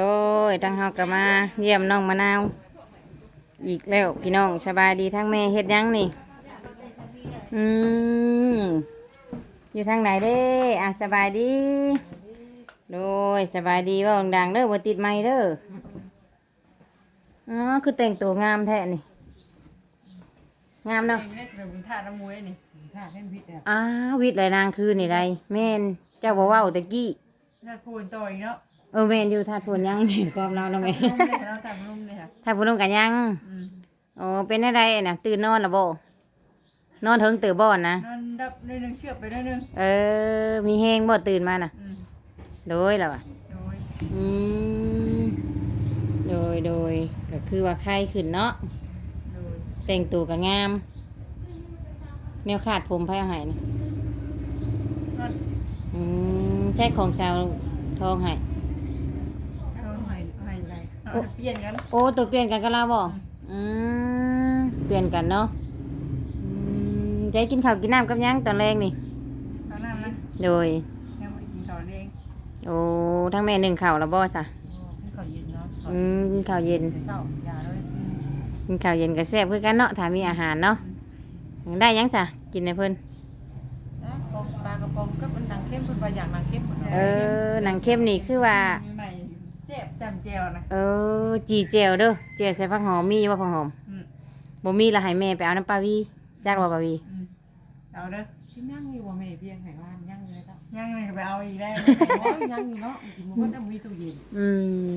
โอ้ยทั้งเฮาก็มาเยี่ยมน้องมะนาว อีกแล้วพี่น้องสบายดีทั้งแม่เฮ็ดหยังนี่ อืมอยู่ทางไหนเด้อะสบายดี โดยสบายดีเว่าดังๆเด้อบ่ติดไม้เด้ออ๋อคือแต่งตัวงามแท้นี่ งามเนาะเล่นเดี๋ยวมึงท่าน้ำมวยนี่ถ้าเล่นวิทย์อะอ้าววิทย์ไรนางคือนี่ไรแม่นเจ้าบ่เว้าตะกี้น่าพูนต่ออีกเนาะเออแม่นอยู่ทาดฝนยังเห็นความเราแล้วแม่นุ่มเลยเราจับนุ่มเลยค่ะทาดฝนลงกันยังอืมโอ้เป็นอะไรน่ะตื่นนอนและบ่นอนถึงตื่นบ่อนนะนอนดับนิดนึงเชือกไปนิดนึงเออ มีแฮงบ่ตื่นมาน่ะอืมโดยแล้วอะโดยอืมโดยโดยก็คือว่าไข้ขึ้นเนาะโดยแต่งตัวก็งามแนวขาดผมไผเอาให้นะนอนอืมใช่ของชาวทองให้เอาใหม่ใหม่ไร เอาจะเปลี่ยนกันโอ้ตัวเปลี่ยนกันก็ลาบ่อืมเปลี่ยนกันเนาะอืมจะให้กินข้าวกินน้ำกับหยังตอนแรกนี่ ตอนนั้นนะโดย ยังไม่ได้กินข้าวเองโอ้ทั้งแม่หนึ่งข่าวแล้วบ่ซะให้เขาเย็นเนาะอืมกินข้าวเย็นเช้าอย่าเลยกินข้าวเย็นก็แซ่บคือกันเนาะถ้ามีอาหารเนาะได้หยังซะกินให้เพิ่นนะปองปลากระป๋องก็เป็นหนังเข้มเป็นปลาอย่างหนังเข้มหมดเลยเออหนังเข้มนี่คือว่ามีใหม่ เจ็บจำเจวนะ เออจีเจลเด้อเจลใส่ผักหอมมีอยู่บ่ผักหอมอืม บ่มีละให้แม่ไปเอาน้ำปลาวียากบ่ปลาวีอืมเอาเด้อที่ย่างอยู่ว่าแม่เพียงแห่งร้านย่างเลยครับย่างเลยไปเอาอีกได้โอ้ยย่างอยู่เนาะจริงๆมันก็ต้องมีตู้เย็นอื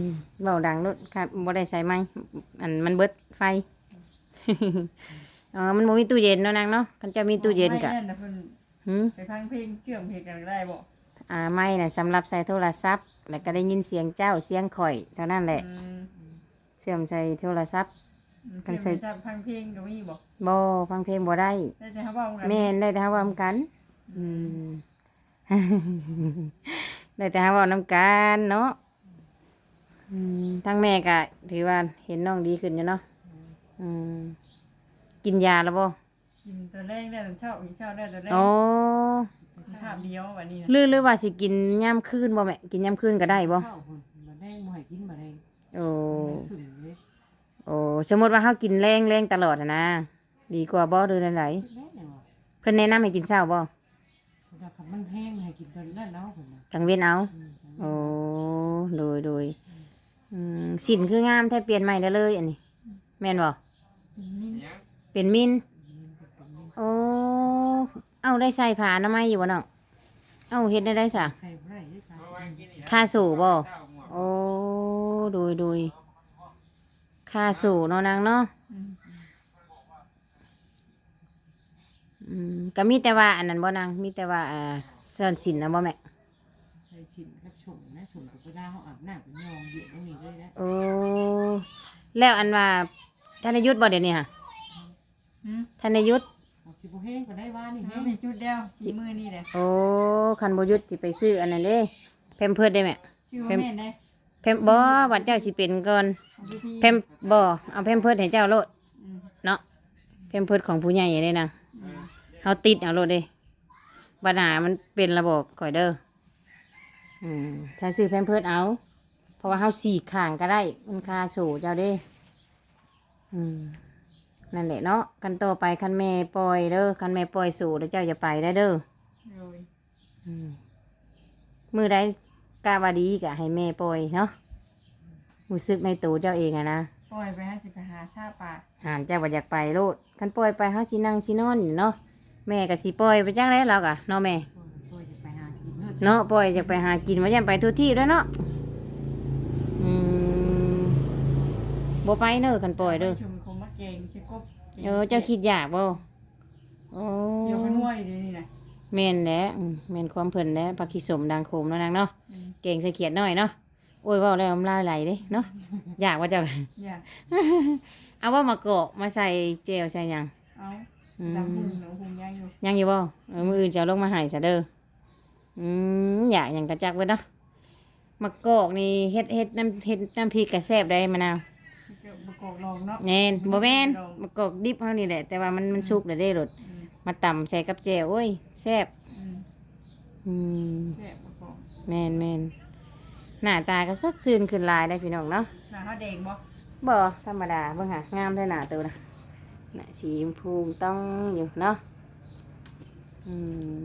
มเบาดังรถค่ะบ่ได้ใส่ไม้อันมันเบิดไฟอ๋อมันบ่มีตู้เย็นเนาะนางเนาะคันจะมีตู้เย็นก็ไม่แน่นะเพิ่นหืมไปพังเพลงเชื่อมเพลงกันได้บ่อ่าไม้น่ะสำหรับใส่โทรศัพท์ แล้วก็ได้ยินเสียงเจ้าเสียงข่อย เท่านั้นแหละ อืมเชื่อมใส่โทรศัพท์กักันนใส่ใส่พังเพลงก็มีบ่บ่ฟังเพลงบ่ได้ ได้แต่เขาบอกกันแม่นได้แต่หาเว่านํกัน อืม ได้แต่หาเว่านํกันเนาะอืมทั้งแม่ก็ถือว่าเห็นน้องดีขึ้นอยู่เนาะอืมกินยาแล้วบ่กินตัวแรกได้แต่ชอบอีกชอบได้ตัวแรกโอ้ ภาพเดียววันนี้นะลือหรือว่าสิกินย่ำคืนบ่แม่กินย่ำคืนก็ได้บ่เช้าคนมาแดงมาให้กินมาแดงโอ้ถึงเลยโอ้สมมติว่าเฮากินแรงแรงตลอดอะนะดีกว่าบ่หรือจังไดแม่เนี่ยว่ะเพิ่นแนะนำให้กินเช้าบ่ถ้ามันแห้งให้กินตอนนั้นเนาะผมกลางเว้นเอาโอ้โดยโดยอืมสินคืองามแท้เปลี่ยนใหม่ได้เลยอันนี้แม่นบ่นี่เป็นมินโอ้ เอาได้ใส่ผ้าอนามัยอยู่บ่น้องเอาเฮ็ดได้ได้ซะใส่ไรด้วยค่ะค่าสู่บ่โอ้โดยโดยค่าสู่เนาะนางเนาะอืมอืมก็มีแต่ว่าอันนั้นบ่นางมีแต่ว่าอ่าเส้นสินนะบ่แม่ใส่ชิ้นกับชมนะชมกับเวลาเขาอาบน้ำเป็นยองเยอะตรงนี้เลยนะโอ้แล้วอันว่าธนยุทธบ่เดี๋ยวนี้ค่ะอืมธนยุทธ เอาชิบแห้งก็ได้ว่านี่เอาแห้งมีจุดเดียวสีมือนี่แหละโอ้คันบ่ยุทธสิไปซื้ออันนั้นเด้แพมเพิร์ดได้แม่ชื่อว่าแม่นได้แพมบ่วัดเจ้าสิเป็นก่อนของพี่พี่แพมบ่เอาแพมเพิร์ดให้เจ้าโลดอืมเนาะแพมเพิร์ดของผู้ใหญ่เด้นางอืมเฮาติดเอาโลดเด้ปัญหามันเป็นระบบก่อยเด้ออืมถ้าซื้อแพมเพิร์ดเอา เพราะว่าเฮาสีกข้างก็ได้มันค่าโฉเจ้าเด้อืม นั่นแหละเนาะกันต่อไปคันแม่ปล่อยเด้อคันแม่ปล่อยสู่แล้วเจ้าอย่าไปได้เด้อโดยอืมมือใดกล้าบาดีกะให้แม่ปล่อยเนาะรู้สึกในตัวเจ้าเองอะนะปล่อยไปห้าสิบไปหาชาป่าหานเจ้าบ่อยากไปโลดคันปล่อยไปเฮาสินั่งสินอนอยู่เนาะแม่ก็สิปล่อยไปจังได๋แล้วกะเนาะแม่ตัวจะไปหากินเนื้อเนาะปล่อยจะไปหากินว่ายันไปทุกที่ด้วยเนาะอืมบ่ไปเด้อคันปล่อยเด้อชุ มคงมาเก่งเช็กบเออเจ้าคิดอยากบ่โอ้เกี่ยวเป็นห้วยเดี๋ยวนี้นะแม่นแหละอืมแม่นความเพิ่นแหละผักขี้สมดังโคมเนาะนางเนาะอืมเก่งใส่เขียดหน่อยเนาะโอ้ยเว้าแล้วน้ำลายไหลเด้เนาะอยากว่าเจะอย่าเอาว่ามากอกมาใส่เจลใส่หยังเอาอืดำมหุ่นหนูหุ่นยังอยู่ยังอยู่บ่เออมื้ออื่นจะเอาลงมาให้ซะเด้อ อืมอยากหยังกระจักเบิดเนาะมะกอกนี่เฮ็ดเฮ็ดน้ำเฮ็ดน้ำพริกกระแซ่บได้มะนาวเกี่ยวประกอบลองเนาะแน่นบ่แม่นมะกอกดิบเฮานี่แหละ แต่ว่ามันมันสุกแล้วเด้รสอืมมาตำใส่กับแจ่วโอ้ยแซ่บอืมอืมแซ่บประกอบแม่นแม่นหน้าตาก็สดชื่นขึ้นหลายได้พี่น้องเนาะ หน้าเขาแดงบ่บ่ธรรมดาเบิ่งหางามได้หน้าตัวนะหน้าสีชมพูต้องอยู่เนาะอืม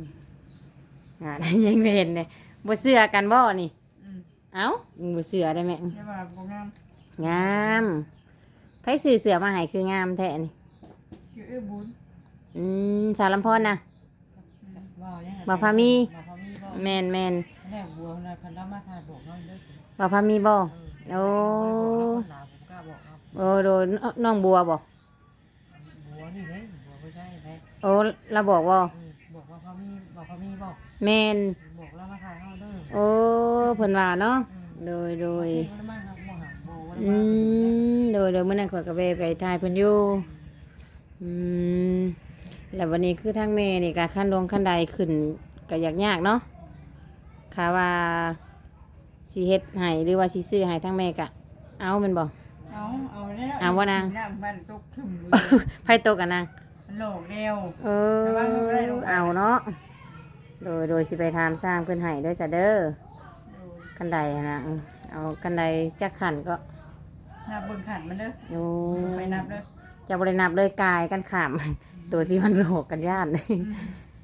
อ่ายังไม่เห็นเลยบ่เสื้อกันบ่นี่ อืมเอ้าบ่เสื้อได้ไหมเดี๋ยวว่าบ่งามงาม ไผซื้อเสื้อมาให้คืองามแท้นี่คืออื้อบุญอืมสาวลำพอนนะบ่เนี่ยบ่พามีบ่พามีบ่แมนแมนแน่บัวนะคันเรามาทายบอกน้อยเด้อบ่พามีบ่เออโอ้หลาผมกล้าบอกเอาโอ้โดนน้องบัวบ่บัวนี่เด้บัวไม่ใช่เด้โอ้เราบอกว่าเออบอกว่าเขามีบอกเขามีบอกแมนบอกแล้วมาถ่ายเขาเด้อโอ้เพิ่นว่าเนาะโดยโดยโอ้มาครับบ่หาบ่ว่าอืมโดยโดยเมื่อนั้นข่อยก็ไปไปทายเพิ่นอยู่อืมแล้ววันนี้คือทางแม่นี่ก็ขั้นลงขั้นใดขึ้นก็ยากยากๆเนาะค่ะว่าสิเฮ็ดให้หรือว่าสิซื้อให้ทางแม่ก็เอาแมันบ่ เอาเอาได้แล้วเอาบ่นาง น้ำมันตกถึงเลยไผโตกันนางมันโหลกเร็ว เออแต่ว่าเขาบ่ได้ลงไปเอาเนาะ โดย โดยสิไปทำสร้างเพิ่นให้เด้อจ้ะเด้อโอ้ยกันไดอะนะอืมเอากันไดจักขันก็ นับเบิ่งขันมันเด้อโอ้ไปนับเด้อจะบรินับเลยกายกันขาม ตัวที่มันโหกกันย่านอืม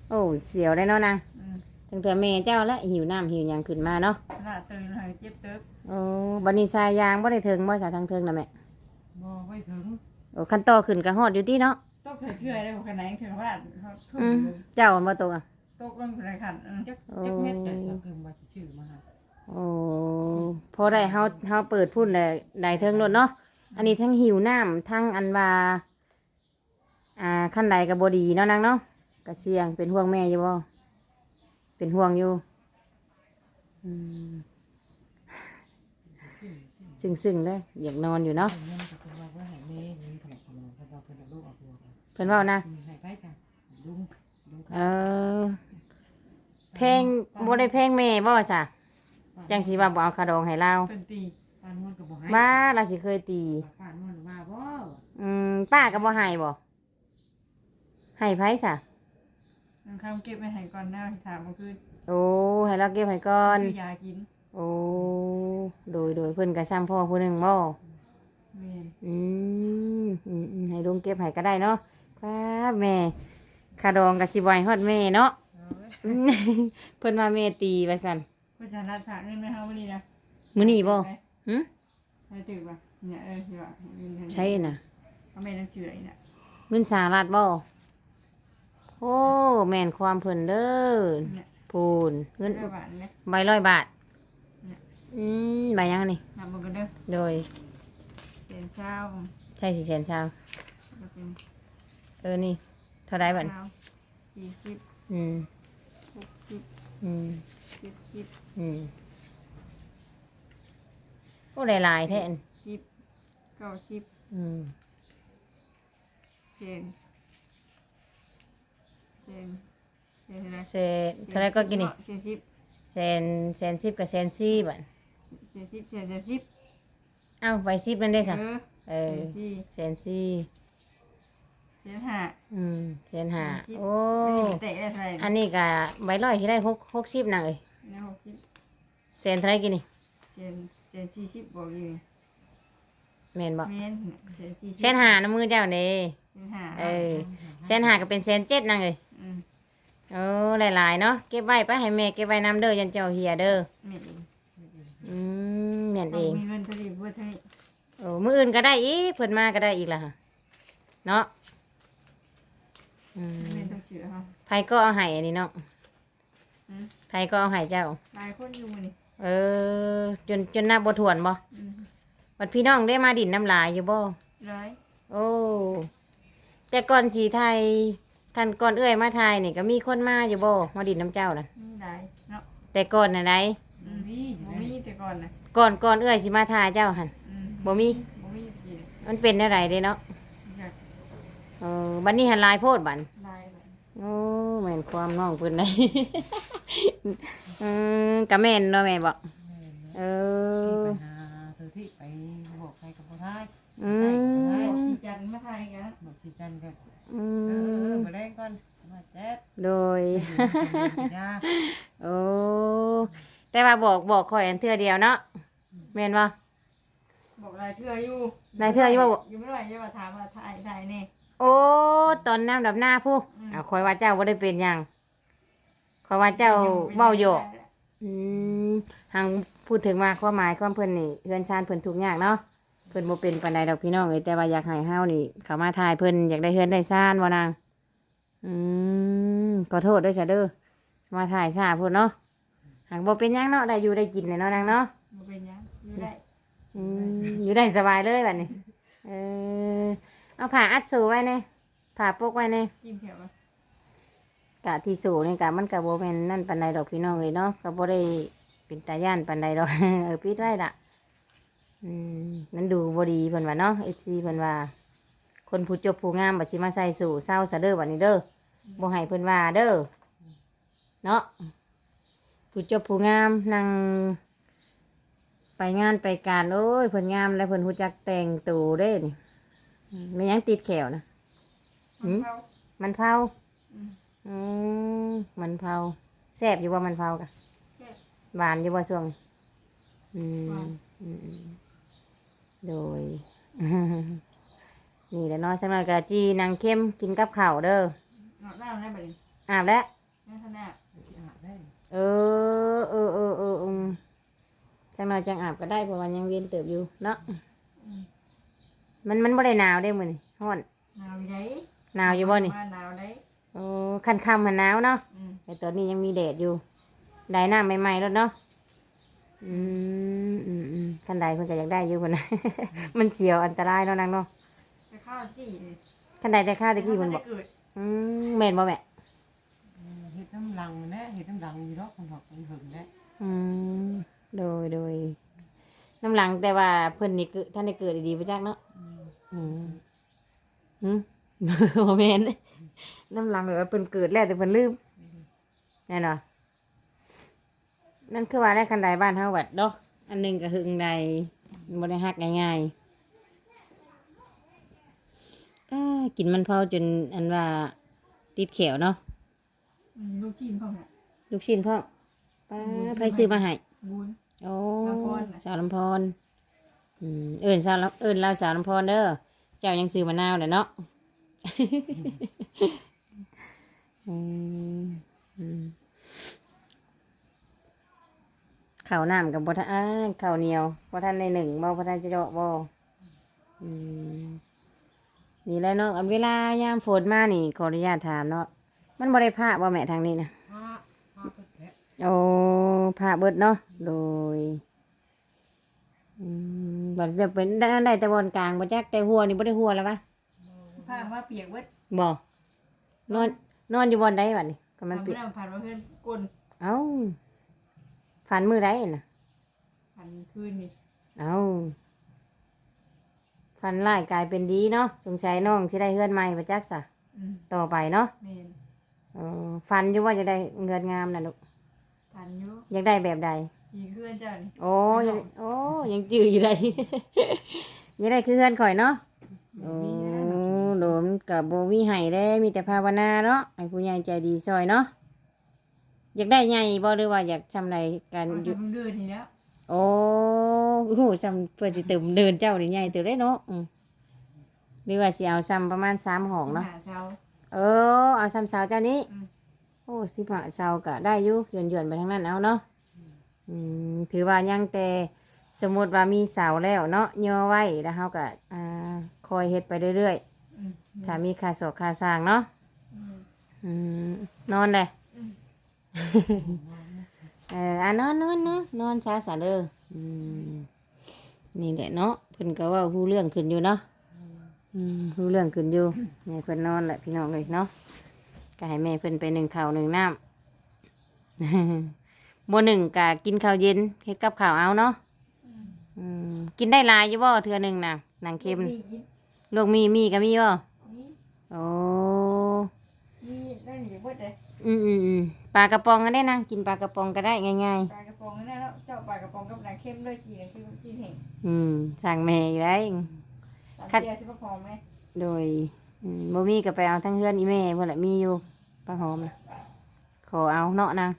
โอ้เสียวได้เนาะนางอืมตั้งแต่แม่เจ้าและหิวน้ำหิวหยังขึ้นมาเนาะขนาดตื่นเลยเจ็บเติบโอ้บันนี้ชายยางบ่ได้เทิงบ่สาทางเทิงนะแม่บ่ไม่ถึง โอ้คันต่อขึ้นก็ฮอดอยู่ที่เนาะตกใส่เทื่อยได้บ่ขนาดนั้นถึงว่าเขาทุ่มอืมเลยเจ้ามันบ่ตกอะ ตกลงในขันอืมจักโอ้จักเม็ดแต่เลยสักคืนมาชื่อมาหา โอ้พอได้เฮาเฮาเปิดพุ่นได้ได้เทิงรถเนาะอันนี้ทั้งหิวน้ำทั้งอันว่าอ่าขั้นใดก็บ่ดีเนาะนางเนาะก็เสียงเป็นห่วงแม่อยู่บ่เป็นห่วงอยู่อืมชื่อชื่อซึ้งเลยอยากนอนอยู่เนาะเงินกับคนว่านนมขนมเพราะว่าเพิ่นเอาลูกออกลูกเพิ่นเว้านะให้ไปจ้ะลุงลุงเออเพลงบ่ได้เพลงแม่บ่จ้ะ จังสิว่าบ่เอาคาดองให้เราเป็นตีปานนวลก็บ่ให้ว่าเราสิเคยตี ปานนวลว่าบ่อืมป้าก็บ่ให้บ่ให้ไผซะน้ำข้าวเก็บไว้ให้ก่อนนะถามเมื่อคืนโอ้ให้เราเก็บให้ก่อน ซื้อยากินโอ้โดยโดยเพิ่นก็ซ้ำพ่อผู้หนึงบ่แม่นอืมอืมอืมให้ลุงเก็บให้ก็ได้เนาะครับแม่คาดองก็สิบ่ให้ฮอดแม่เนาะ เอาเว้ย อืมเพิ่นว่าแม่ตีว่าซั่น ผู้ชายรัดผ่าเงินไหมเฮาวันนี้นะมื้อนี้บ่หึให้ตื่นป่ะเนี่ยเออที่ว่าเงินให้ใช่น่ะเอาแม่น้ำเชื่ออีกน่ะเงินสหรัฐบ่โอ้แม่นความเพิ่นเด้อเนี่ยพูนเงินเงินบาทเนี่ยใบร้อยบาทเนี่ยอืมใบยังนี่นำมากันเด้อโดยเสียนเช้าใช่สิแสนชาวก็เป็นเออนี่เท่าไรบัดเช้าสี่สิบอืมหกสิบ อืมเจ็ดสิบอืมโอ้ได้หลายแท้อันสิบเก้าสิบอืมเซนเซนเซนเท่าไหร่เซนเท่าไรก็กินนี่เซนสิบแสนแสนสิบกับแสนสี่บัดเซนสิบเซนสิบเอ้าใบสิบนั่นได้สัเออเอเซอนสี่แสนสี่ เซนห้าอืมแสนห้าเซนสิบโอ้เตะได้เท่าไหร่อันนี้ก็ใบร้อยที่ได้หกหกสิบนังเลยในหกสิบแสนเท่าไรกินนี่เซนเซนสี่สิบบอกอยู่นี่แม่นบ่เมนเซนสี่สิบแสนห้าน้ำมือเจ้านี่เซนห้าเออแสนห้าก็เป็นแสนเจ็ดนังเลยอืมโอ้หลายๆเนาะเก็บไว้ไปให้แม่เก็บไว้น้ำเด้อยันเจ้าเฮียเด้อเมนเองอืมแม่นเองมีเงินเท่านี้เพื่อเท่านี้โอ้มื้ออื่นก็ได้อีกเพิ่นมาก็ได้อีกล่ะค่ะเนาะ อืมเมนต้องเชื่อเขาไผก็เอาให้อันนี้เนาะอืม ไผก็เอาให้เจ้า หลายคนอยู่มื้อนี่เออ จนจนนับบ่ถ้วนบ่อืมบัดพี่น้องได้มาดินน้ำลายอยู่บ่ ร้ายโอ้ แต่ก่อนสีไทยคันก่อนเอื้อยมาไทยนี่ก็มีคนมาอยู่บ่มาดินน้ำเจ้าน่ะ มีหลายเนาะแต่ก่อนน่ะไดอืมบ่มีแต่ก่อนนะก่อนก่อนเอื้อยสิมาทายเจ้าหั่นอืมบ่มีบ่มีกินมันเป็นอะไรเด้เนาะอยาก เออบัดนี้หันหลายโพดบัดหลายแบบโอ้แม่นความน้องเพิ่นได้ อืมกะแม่นเนาะแม่บอกเออไปหาเธอที่ไปบอกใครกับบ่ได้อืบอมกสีจันทร์มาไทยกันบอกสิจันกันอืเออมมาแรงก่อนมาแจ๊ดโดยยาโอ้แต่ว่าบอกบอกข่อยอันเทื่อเดียวเนาะแม่นบ่ บอกรายเทื่ออยู่รายเทื่ออยู่บ่ อยู่ไม่ไหวจะมาถามว่าถ่ายถ่ายนี่ โอ้ตอนน้ำดับหน้าผู้อืม เอาข่อยว่าเจ้าบ่ได้เป็นหยังข่อยว่าเจ้าเว้าโยกอืมทางพูดถึงว่าความหมายความเพิ่นนี่เฮือนชานเพิ่นทุกอย่างเนาะเพิ่นบ่เป็นปานใดดอกพี่น้องเอ้ยแต่ว่าอยากให้เฮานี่เข้ามาถ่ายเพิ่นอยากได้เฮือนได้ชานบ่นางอืมขอโทษด้วยจ้ะเด้อมาถ่ายซาพุ่นเนาะหากบ่เป็นหยังเนาะได้อยู่ได้กินเลยเนาะนางเนาะ บ่เป็นหยังอยู่ได้ อืมอยู่ได้สบายเลยแบบนี้ เออ เอาผ้าอัดสูไว้เนี่ยผ้าปกไว้เนี่ยจิ้มแถวมากะที่สูนี่กะมันกะโบแมนนั่นปันใดดอกพี่น้องเลยเนาะกะโบได้เป็นตาย่านปันใดดอก เออปิดไว้ละอืมนั่นดูบดีเพิ่นว่าเนาะเอฟซีเพิ่นว่า คนผู้จบผู้งามบัดสิมาใส่สู่เศร้าซะเด้อบัดนี้เด้อบ่ให้เพิ่นว่าเด้อเนาะผู้จบผู้งามนั่งไปงานไปการโอ้ยเพิ่นงามแล้วเพิ่นฮู้จักแต่งตัวเด้นี่อื มไม่ยังติดแขวนะหืมเขามันเผาอืมอืมมันเผาแซ่บอยู่ว่ามันเผากะแซ่บหวานอยู่ว่าช่วงอืมหวานอืมอืมโดยนี่แหละเนาะสำหรับกะจีนางเข้มกินกับข้าวเด้อเนาะได้ได้บัดนี้อาบแล้วนั่นท่านน่ะสิอาบได้เออเออเออเอออืมจังหน่อยจังอาบก็ได้เพราะว่ายังเวียนเติบอยู่เนาะอืม มันมันบ่ได้หนาวได้มื้อนี่ฮ้อนหนาวอยู่ได้หนาวอยู่บ่นี่มาหนาวได้โอ้คันค่ำมันหนาวเนาะอืมแต่ตอนนี้ยังมีแดดอยู่ได้น้ำใหม่ๆแล้วเนาะอืมอืมอืมท่านใดเพิ่นก็อยากได้อยู่เพิ่นนะมันเสียวอันตรายเนาะนางเนาะไปข้าวจี้นี่ท่านใดแต่ข้าวตะกี้มัเพิ่นนได้บอกเกิดอืมแม่นบ่แม่อืมเฮ็ดน้ำลังแน่เฮ็ดน้ำลังอยู่ดอกคนหอกคนหึงแน่อืมโดยโดยน้ำหลังแต่ว่าเพิ่นนี่คือท่านได้เกิดดีๆไปจักเนาะอืม อืมอืมบ่แม่นน้ำหลังแบบว่าเพิ่นเกิดแล้วแต่เพิ่นลืมแน่นอนนั่นคือว่าได้คันใดบ้านเฮาบัดเนาะอันหนึงก็หึงใดบ่ได้ฮักง่ายๆอ้ากินมันเผาจนอันว่าติดแขวเนาะอืมลูกชิ้นพ่อแม่ลูกชิ้นพ่อป้าไผซื้อมาให้บุญโอ้ลำพรน่ะสาวลำพรอืม เอิญสาวลำเอิญเราสาวลำพรเด้อเจ้ายังซื้อมะนาวเลยเนาะข้าวน้ำกับบัท่านข้าวเหนียวบัท่านในหนึ่งบ่บัท่านจะเจาะบ่อืมนี่แหล้วเนาะอันเวลายามฝนมานี่ขออนุญาตถามเนาะมันบ่ได้ผ้าบ่แม่ทางนี้นะโอ้ผ้าเบิดเนาะโดย อืมบัดจะเป็นได้ได้แต่บนกลางบ่จักแต่หัวนี่บ่ได้หัวแล้วปะผ้าว่าเปียกเว้ยบ่นอน นอนอยู่บนใดบัดนี้ก็มันผ่านเปียกเพื่อนผ่านมาเพื่อนกลนเอ้าฝันมือใดน่ะผ่านคืนนี่เอ้าฝันร้ายกลายเป็นดีเนาะสงสัยน้องสิได้เฮือนใหม่บ่จักซะอืมต่อไปเนาะเมนเออฝันอยู่ว่าจะได้เงินงามน่ะลูกผ่านอยู่อยากได้แบบใด ขี่เพื่อนเจ้านี่โอ้ยังโอ้ยังจืออยู่ได้ ยังได้คือเพื่อนข่อยเนาะโอ้โดมกับโบมีไห้ได้มีแต่ภาวนาเนาะให้ผู้ใหญ่ใจดีซอยเนาะอยากได้ใหญ่บ่หรือว่าอยากทำไรกันเอาอยู่สำเดือนนี่แล้วโอ้โหจำเพื่อสิเติมเดินเจ้านี่ใหญ่เติมได้เนาะอืมหรือว่าสิเอาซ้ำประมาณสามห้องเนาะหาเช้า เออเอาซ้ำเสาเจ้านี้ อืม โอ้สิบห้าเสาก็ได้อยู่หย่อนหย่อนๆไปทางนั้นเอาเนาะ อืมถือว่ายังแต่สมมติว่ามีเสาแล้วเนาะย่อไว้แล้วเขาก็อ่าคอยเฮ็ดไปเรื่อยอืมๆถ้ามีค่าสอกค่าสร้างเนาะอืมอืมนอนเลยอืมเอออะนอนนอนเนาะนอนซาสาเด้ออืมนี่แหละเนาะเพิ่นก็เว่าฮู้เรื่องขึ้นอยู่เนาะอืมฮู้เรื่องขึ้นอยู่ให้เพิ่นนอนแหละพี่น้องเลยเนาะก็ให้แม่เพิ่นไปหนึ่งข้าวหนึ่งน้ำ บ่หนึ่งกะกินข้าวเย็นเฮ็ดกับข้าวเอาเนาะอืมอืมกินได้หลายอยู่บ่เทื่อหนึ่งน่ะหนังเค็มมีกินลูกมีมีก็มีบ่นี่โอ้มีได้หนีเบิดเลยอืมอืมอืมปลากระป๋องก็ได้นะกินปลากระป๋องก็ได้ง่ายปลากระป๋องนั่นแล้วเจ้าปลากระป๋องกับหนังเข้มด้วยจีกันที่ซีนแห่งๆอืมสั่งแม่อีกได้ตามคัดเจียวสิบพอมไหมโดยอืมบ่มีก็ไปเอาทั้งเฮือนอีแม่พุ่นแหละมีอยู่ปลาหอมน่ะขอเอาเนาะนาง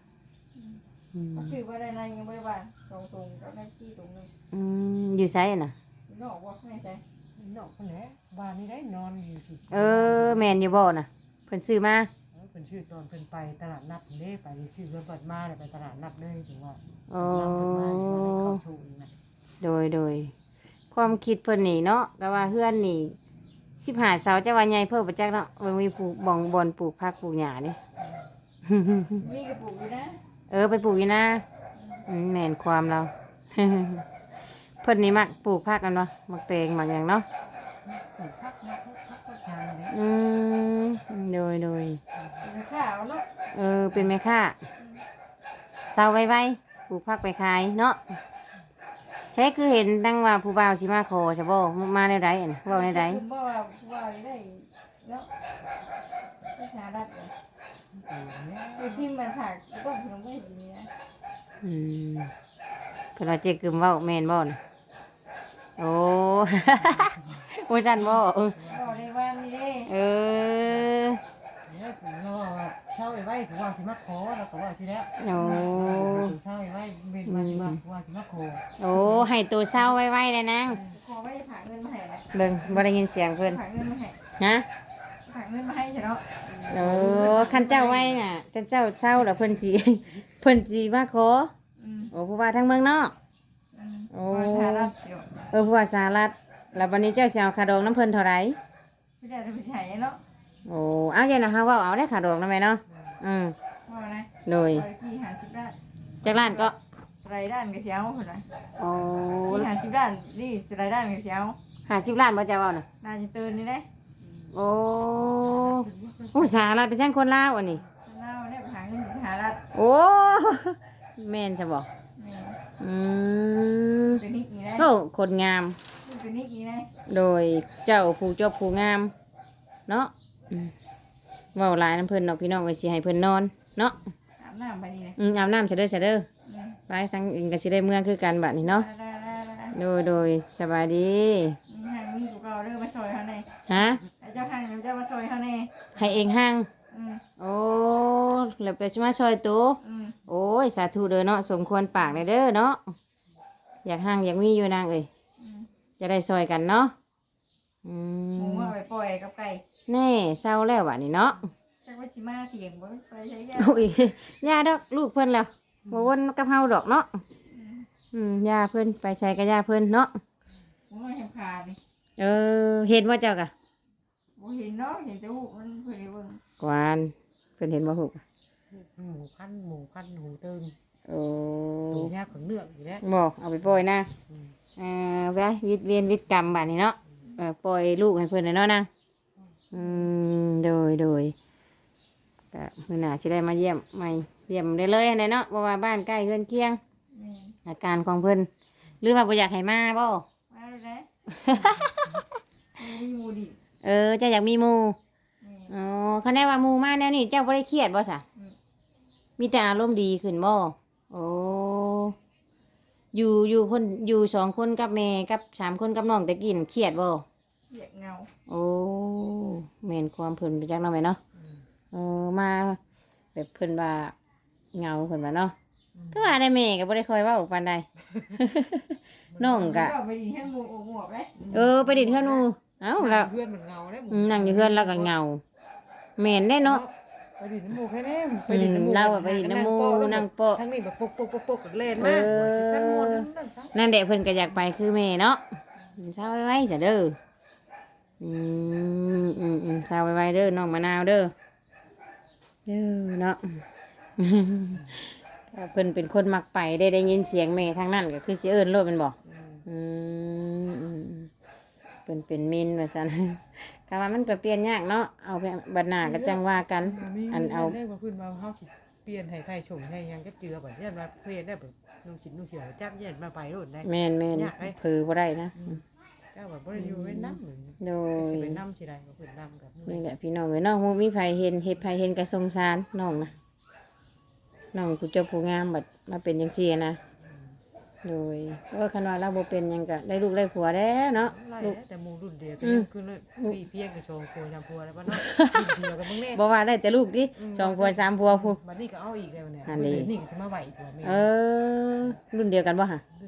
อืมซื้อว่าได้ไรยังไม่ได้บ้านสองตรงก็ได้ที่ตรงนึงอืมอยู่ไสน่ะ นอกว่าไม่ใช่นอกคนแหละบ้านนี้ได้นอนอยู่ที่เออแม่นอยู่บ่น่ะเพิ่นซื้อมาเออเพิ่นชื่อตอนเพิ่นไปตลาดนัดเด้ไปชื่อเพิ่นเปิดมาเลยไปตลาดนัดเลยถึงว่าโอ้นำเพิ่นมาอยู่ว่าได้เข้าชูอีกนะโดยโดย ความคิดเพิ่นนี่เนาะก็ว่าเฮือนนี่15เสาจะว่าใหญ่เพิ่มบ่จักเนาะมันมีปลูกบ่องบ่อนปลูกผักปลูกหญ้านี่มีกระปุกอยู่นะ เออไปปลูกอยู่นะอืมแม่นความเราเพิ่นนี่มักปลูกผักกันเนาะมักแตงมักหยังเนาะปลูกพักนะพักพักพักทางเลยอืมโดยโดยเป็นข้าวเนาะเออเป็นแม่ค้าเศร้าไว้ไว้ปลูกผักไปขายเนาะใช่คือเห็นตั้งว่าผู้บ่าวสิมาขอใช่บ่มาในใดอั่นเว่าในใดผมบอกว่าว่าได้เนาะภาษาดัด เนี่ยปลูกเนี่ยคือพิมพ์มันผักต้องขนมไม่ดีนะอืมเพิ่นว่าเจ๊กึมเว้าแม่นบ่น่ะโอ้ โอ้จันบ่เออบอกได้ว่านี่เด้เออเนี่ยสิเราว่าเช่าไว้ไว้ผมว่าสิมาขอแล้วก็ว่าสิแล้วโอ้เช่าไว้ไว้เว้นมาสิมาว่าสิมาขอโอ้ให้ตัวเศร้าไว้ไว้เลยนะขอไม่ได้ผ่าเงินมาให้นะเบิ่งบ่ได้ยินเสียงเพิ่นผ่าเงินมาให้ฮะผ่าเงินมาให้ใช่เนาะ โอ้คันเจ้าไว้น่ะคันเจ้าเช่าแล้วเพิ่นสิเพิ่นสิมาขออืมโอ้ผู้ว่าทั้งเมืองนอก อืมโอ้ภาษาดัดเสียวเออผู้ว่าสหรัฐแล้ววันนี้เจ้าสิเอาขาดองน้ำเพิ่นเท่าไหร่ไม่ได้จะไปใช้เนาะโอ้เอาอย่างนะฮะว่าเอาได้ขาดองนำไหมเนาะอืมว่านะโดยไปกี่หาสิบด้านจากร้านก็รายด้านก็เสียวคนละโอ้กี่หาสิบด้านนี่รายด้านก็เสียวห้าสิบล้านบ่เจ้าเอาน่ะด้านจะเตือนนี่นะ โอ้โอ้สหรัฐไปแซงคนลาวอันนี้เล่าเนี่ยผ่าเงินสหรัฐโอ้แม่นจะบอกนี่อืมเป็นนิกนี่นะโอ้คนงาม เป็นนิกนี่นะโดยเจ้าผู้เจบผู้งาม เนาะอืมเว้าหลายน้ำเพิ่นเนาะพี่น้องก็สิให้เพิ่นนอนเนาะอาบน้ำไปนี่นะอืมอาบน้ำซะเด้อซะเด้ออืมไปทางอื่นก็สิได้เมืองคือกันบัดนี้เนาะได้ได้ได้ได้โดยโดยสบายดีห่างมีกูเก่าเด้อมาซอยเขาในฮะ เจ้าห่างเจ้ามาซอยเขาในให้เองห้างอืมโอ้แล้วไปมาช่วยตัว อืมโอ้ย สาธุเด้อเนาะสมควรปากเลยเด้อเนาะอยากห้างอยากมีอยู่นางเอ้ยอืมจะได้ซอยกันเนาะอืหมูมเอาไปปล่อยกับไก่แน่เศร้าแล้ววะนี่เนาะจักว่าชิมาเถียงบ่ไปใช้ยาโอ้ยย่าดอกลูกเพิ่นแล้วบ่วนกับเฮาดอกเนาะอืมย่าเพิ่นไปใช้กับย่าเพิ่นเนาะหมูมันแข็งขาดนี่เออเห็นว่าเจ้ากะ บ่เห็นเนาะเห็นแต่หูมันเพิ่นได้เบิ่งกวานเพิ่นเห็นบ่ฮู้หมูพันหมูพันหูเติงโอ้หมูยากของเนื้อกอยู่แล้วบ่เอาไปปล่อยนะอ่าไปวิทย์เวียนวิทย์กรรมบัดนี้เนาะเออปล่อยลูกให้เพื่อนเลยเนาะนะอืมโดยโดยก็มื่อหน้าจะได้มาเยี่ยมใหม่เยี่ยมได้เลยไหนเนาะเพราะว่าบ้านใกล้เพื่อนเคียง แม่นอาการของเพื่อนหรือว่าบ่อยากให้มาบ่ มาเลยนะ มีหมูดิ เออเจ้าอยากมีหมูแม่นอ๋อคันแน่ว่าหมูมาแนวนี้เจ้าบ่ได้เครียดบ่สะอืม มีแต่อารมณ์ดีขึ้นบ่โอ้อยู่อยู่คนอยู่สองคนกับแม่กับสามคนกับน้องแต่กินเครียดบ่ เหยียดเงาโอ้แม่นความเพิ่นไปจักเนาะแม่เนาะเออมาแบบเพิ่นว่าเหงาเพิ่นว่าเนาะก็ว่าได้แม่ก็บ่ได้คอยเว้าปานใด น้องกะไปดินให้หมูหมวกเลยเออไปดินเฮือนหมู่ เอ้าแล้วเพื่อนมันเงาแล้วหมูอืมนั่งอยู่เฮือนแล้วก็เหงาแม่นได้เนาะไปดินน้ำหมูแค่นี้อืมเราอะไปดินน้ำหมู่นั่งโป๊ะทั้งนี้แบบปกปกปกปกเล่นมากเออนั่นแหละเพิ่นก็อยากไปคือแม่เนาะเศร้าไว้ๆซะเด้ออืมอืมอืมเศร้าไว้ๆเด้อน้องมะนาวเด้อเด้อเนาะถ้าเพิ่นเป็นคนมักไปได้ได้ยินเสียงแม่ทางนั้นก็คือสิเอิ้นโลดแมันบอกอืมอืมอืมเพิ่นเป็นมินว่าซั่นก็ว่ามันก็เปลี่ยนยากเนาะเอาไปบัดหน้าก็จังว่ากัน อันเอาเรียกว่าขึ้นมาเฮาสิเปลี่ยนให้ไทยชงให้ยังก็เจือแบบเนี้ยมาเปลี่ยนได้แบบนุ่งชิ้นนุ่งเขียวจับเย็นมาไปโลดได้แม่นแม่นยากไหมผือบ่ได้นะเจ้าแบบบ่ได้อยู่เว้นน้ำเหมือนโดยไปน้ำสิได้ก็เพิ่นน้ำกับนี่แหละพี่น้องเอ้ยน้องบ่มีไผเห็นเฮ็ดไผเห็นก็สงสารน้องนะน้องผู้เจ้าผู้งามบัดมาเป็นจังซี่นะ โดยเพราะว่าคันว่าเราบ่เป็นหยังก็ได้ลูกได้ผัวแล้วเนาะไล่ลูกแต่หมู่รุ่นเดียวอืกันมคือเลยพี่เพียงกับโชว์โคยำพัวแล้วบ่เนาะรุ่นเดียวกันมึงแน่ บ่ว่าได้แต่ลูกดิสองผัวสามผัวผู้บัดนี้ก็เอาอีกแล้วเนี่ยอันนี้ เดี๋ยวนี่ก็จะมาไหวอีกตัวแม่เออ รุ่นเดียวกันบ่ฮะแ